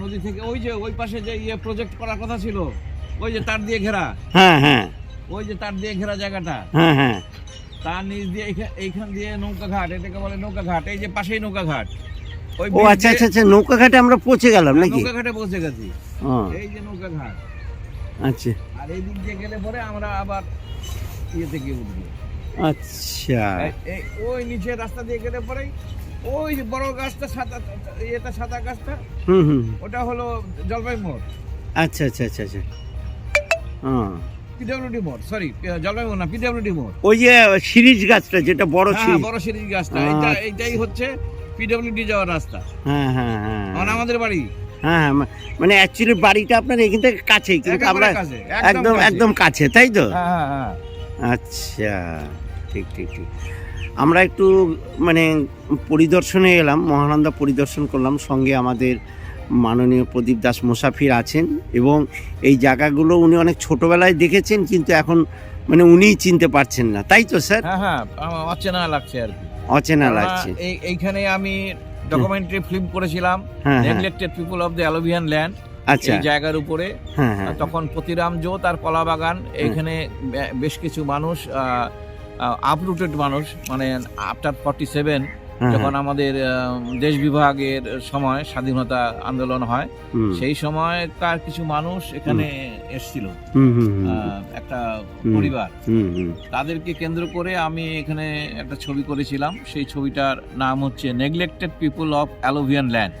নদী থেকে ওই যে ওই পাশে যে ইয়ে প্রজেক্ট করার কথা ছিল ওই যে তার দিয়ে ঘেরা। হ্যাঁ হ্যাঁ। ওই যে তার দিয়ে ঘেরা জায়গাটা। হ্যাঁ হ্যাঁ। তার নিচ দিয়ে এইখান দিয়ে নৌকা ঘাট এটাকে বলে নৌকা ঘাট এই যে পাশেই নৌকা ঘাট। ওই ও আচ্ছা আচ্ছা আচ্ছা নৌকা ঘাটে আমরা পৌঁছে গেলাম নাকি? নৌকা ঘাটে পৌঁছে গেছি। এই যে নৌকা ঘাট। আচ্ছা। আর এই দিক দিয়ে গেলে পরে আমরা আবার ইয়েতে গিয়ে উঠবো। আচ্ছা। ওই নিচে রাস্তা দিয়ে গেলে পরে ওই বড় গাছটা সাদা ইয়েটা সাদা গাছটা হুম হুম ওটা হলো জলপাই মোড়। আচ্ছা আচ্ছা আচ্ছা আচ্ছা। হ্যাঁ পিডব্লিউডি মোড় সরি জলপাই মোড় না পিডব্লিউডি মোড়। ওই যে সিরিজ গাছটা যেটা বড় হ্যাঁ সিরিজ। বড় সিরিজ গাছটা আচ্ছা। এইটা এইটাই হচ্ছে পিডব্লিউডি যাওয়ার রাস্তা। হ্যাঁ হ্যাঁ হ্যাঁ। মানে আমাদের বাড়ি। হ্যাঁ হ্যাঁ, মানে অ্যাকচুয়ালি বাড়িটা আপনার এখান থেকে কাছেই কিন্তু আমরা একদম। একদম কাছে। তাই তো? হ্যাঁ। আচ্ছা ঠিক ঠিক ঠিক। আমরা একটু মানে পরিদর্শনে এলাম মহানন্দা পরিদর্শন করলাম সঙ্গে আমাদের মাননীয় প্রদীপ দাস মুসাফির আছেন এবং এই জায়গাগুলো উনি অনেক ছোটবেলায় দেখেছেন কিন্তু এখন মানে উনিই চিনতে পারছেন না। তাই তো স্যার? হ্যাঁ হ্যাঁ অচেনা লাগছে আর কি। অচেনা লাগছে। এই এইখানে আমি ডকুমেন্টারি ফিল্ম করেছিলাম neglected people of the alluvian land আচ্ছা। এই জায়গার উপরে। হ্যাঁ হ্যাঁ। তখন প্রতিরাম জোত আর কলা বাগান এখানে বেশ কিছু মানুষ আপরুটেড মানুষ মানে আফটার ফর্টি সেভেন যখন আমাদের দেশ বিভাগের সময় স্বাধীনতা আন্দোলন হয় সেই সময়কার কিছু মানুষ এখানে এসেছিল। একটা পরিবার। তাদেরকে কেন্দ্র করে আমি এখানে একটা ছবি করেছিলাম। সেই ছবিটার নাম হচ্ছে neglected people of alluvian land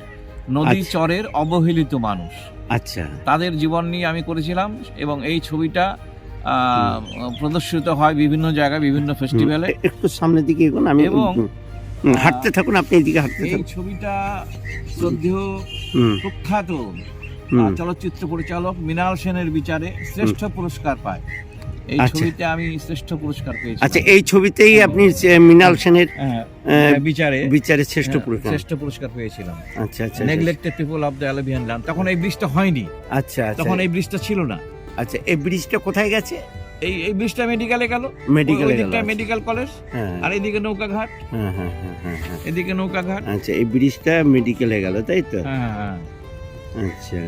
নদী আচ্ছা। চরের অবহেলিত মানুষ। আচ্ছা। তাদের জীবন নিয়ে আমি করেছিলাম এবং এই ছবিটা প্রদর্শিত হয় বিভিন্ন জায়গায় বিভিন্ন ফেস্টিভ্যালে। একটু সামনের দিকে এগোন আমি এবং, হাঁটতে থাকুন আপনি এদিকে হাঁটতে এই ছবিটা শ্রদ্ধেয় প্রখ্যাত চলচ্চিত্র পরিচালক মৃণাল সেনের বিচারে শ্রেষ্ঠ পুরস্কার পায়। এই আচ্ছা। ছবিতে আমি শ্রেষ্ঠ পুরস্কার পেয়েছি আচ্ছা এই ছবিতেই আপনি মৃণাল সেনের হ্যাঁ, আহ, বিচারে বিচারে শ্রেষ্ঠ হ্যাঁ, পুরস্কার। শ্রেষ্ঠ পুরস্কার পেয়েছিলাম। আচ্ছা আচ্ছা neglected people of the alluvian land তখন এই ব্রিজটা হয়নি। আচ্ছা আচ্ছা। তখন এই ব্রিজটা ছিল না। আচ্ছা এই ব্রিজটা কোথায় গেছে? এই এই ব্রিজটা মেডিকেলে গেল। মেডিকেলে গেল মেডিকেল কলেজ হ্যাঁ। আর এদিকে নৌকা ঘাট। হ্যাঁ হ্যাঁ হ্যাঁ হ্যাঁ হ্যাঁ। এদিকে নৌকা ঘাট। আচ্ছা এই ব্রিজটা মেডিকেলে গেল তাই তো? হ্যাঁ হ্যাঁ আচ্ছা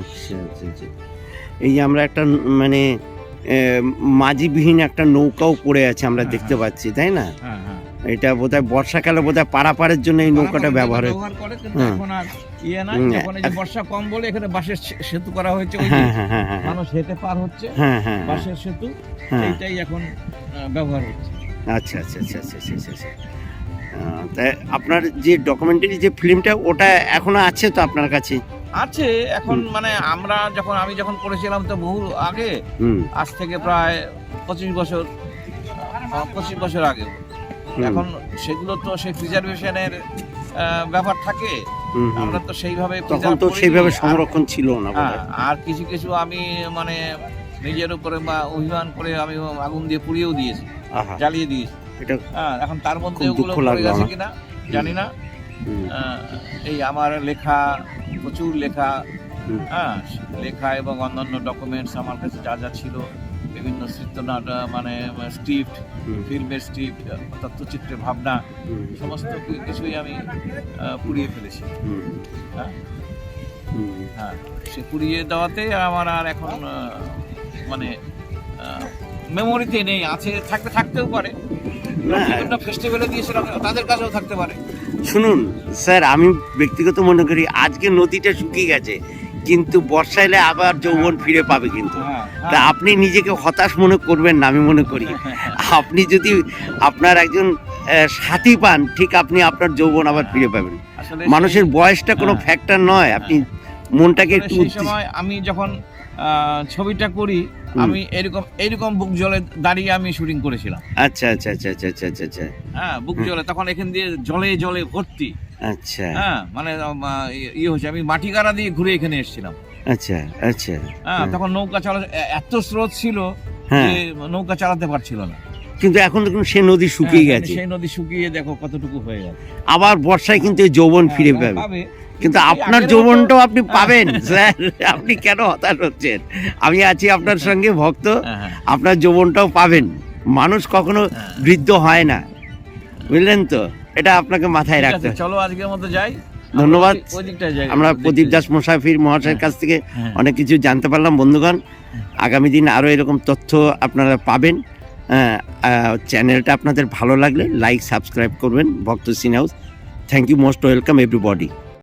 আচ্ছা আচ্ছা আচ্ছা। এই যে আমরা একটা মানে মাঝিবিহীন একটা নৌকাও পড়ে আছে আমরা দেখতে। পাচ্ছি তাই না? এটা বোধহয় বর্ষাকালে বোধহয় পারাপারের জন্য এই নৌকাটা ব্যবহার হয়। হ্যাঁ। ইয়ে নাই যখন এই যে বর্ষা কম বলে এখানে বাঁশের সেতু করা হয়েছে ওই হ্যাঁ হ্যাঁ হ্যাঁ মানুষ হেঁটে পার হচ্ছে বাঁশের সেতু এইটাই এখন ব্যবহার হচ্ছে। আচ্ছা আচ্ছা আচ্ছা আচ্ছা আচ্ছা আচ্ছা আচ্ছা। আপনার যে ডকুমেন্টারি যে ফিল্মটা ওটা এখনও আছে তো আপনার কাছে? আছে এখন মানে আমরা যখন আমি যখন করেছিলাম তো বহু আগে আজ থেকে প্রায় পঁচিশ বছর পঁচিশ বছর আগে। এখন সেগুলো তো সেই প্রিজার্ভেশনের ব্যাপার থাকে। আমরা তো সেইভাবে তখন তো সেইভাবে সংরক্ষণ ছিল না হ্যাঁ, আর কিছু কিছু আমি মানে নিজের উপরে বা অভিমান করে আমি আগুন দিয়ে পুড়িয়েও দিয়েছি জ্বালিয়ে দিয়েছি। এটা হ্যাঁ এখন তার মধ্যে ওগুলো পড়ে গেছে কিনা জানি না। এই আমার লেখা প্রচুর লেখা। হ্যাঁ লেখা এবং অন্যান্য ডকুমেন্টস আমার কাছে যা যা ছিল। বিভিন্ন চিত্রনাট মানে স্ক্রিপ্ট ফিল্মের স্ক্রিপ্ট তথ্যচিত্রের ভাবনা সমস্ত কিছুই আমি পুড়িয়ে ফেলেছি। হ্যাঁ? হ্যাঁ সে পুড়িয়ে দেওয়াতে আমার আর এখন মানে মেমোরিতে নেই আছে থাকতে থাকতেও পারে। বিভিন্ন ফেস্টিভ্যালে দিয়েছিলাম তাদের কাছেও থাকতে পারে। শুনুন স্যার আমি ব্যক্তিগত মনে করি আজকে নদীটা শুকিয়ে গেছে। কিন্তু বর্ষা এলে আবার যৌবন ফিরে পাবে কিন্তু। হ্যাঁ তা আপনি নিজেকে হতাশ মনে করবেন না আমি মনে করি। আপনি যদি আপনার একজন সাথী পান ঠিক আপনি আপনার যৌবন আবার ফিরে পাবেন। মানুষের বয়সটা কোনো হ্যাঁ। ফ্যাক্টর নয় আপনি মনটাকে একটু সময় আমি যখন ছবিটা করি আমি এরকম এরকম বুক জলে দাঁড়িয়ে আমি শুটিং করেছিলাম। আচ্ছা আচ্ছা আচ্ছা আচ্ছা আচ্ছা আচ্ছা। আচ্ছা হ্যাঁ বুক জলে তখন এখান দিয়ে জলে জলে ভর্তি। আচ্ছা। হ্যাঁ মানে ইয়ে হচ্ছে আমি মাটি গাড়া দিয়ে ঘুরে এখানে এসেছিলাম। আচ্ছা আচ্ছা। হ্যাঁ তখন নৌকা চালা এত স্রোত ছিল হ্যাঁ। যে নৌকা চালাতে পারছিল না। কিন্তু এখন দেখুন সে নদী শুকিয়ে হ্যাঁ, গেছে। সেই নদী শুকিয়ে দেখো কতটুকু হয়ে গেছে। আবার বর্ষায় কিন্তু যৌবন ফিরে হ্যাঁ, পাবে। পাবে। কিন্তু আপনার যৌবনটাও আপনি পাবেন। স্যার আপনি কেন হতাশ হচ্ছেন? আমি আছি আপনার সঙ্গে ভক্ত। হ্যাঁ, হ্যাঁ, আপনার যৌবনটাও পাবেন। মানুষ কখনো হ্যাঁ। বৃদ্ধ হয় না। বুঝলেন তো? এটা আপনাকে মাথায় রাখতে চলো আজকের মতো যাই। ধন্যবাদ। আমরা প্রদীপ দাস মুসাফির মহাশয়ের কাছ থেকে হ্যাঁ। অনেক কিছু জানতে পারলাম বন্ধুগণ। আগামী দিন আরও এরকম তথ্য আপনারা পাবেন। হ্যাঁ, চ্যানেলটা আপনাদের ভালো লাগলে লাইক সাবস্ক্রাইব করবেন ভক্ত scene house. Thank you most welcome everybody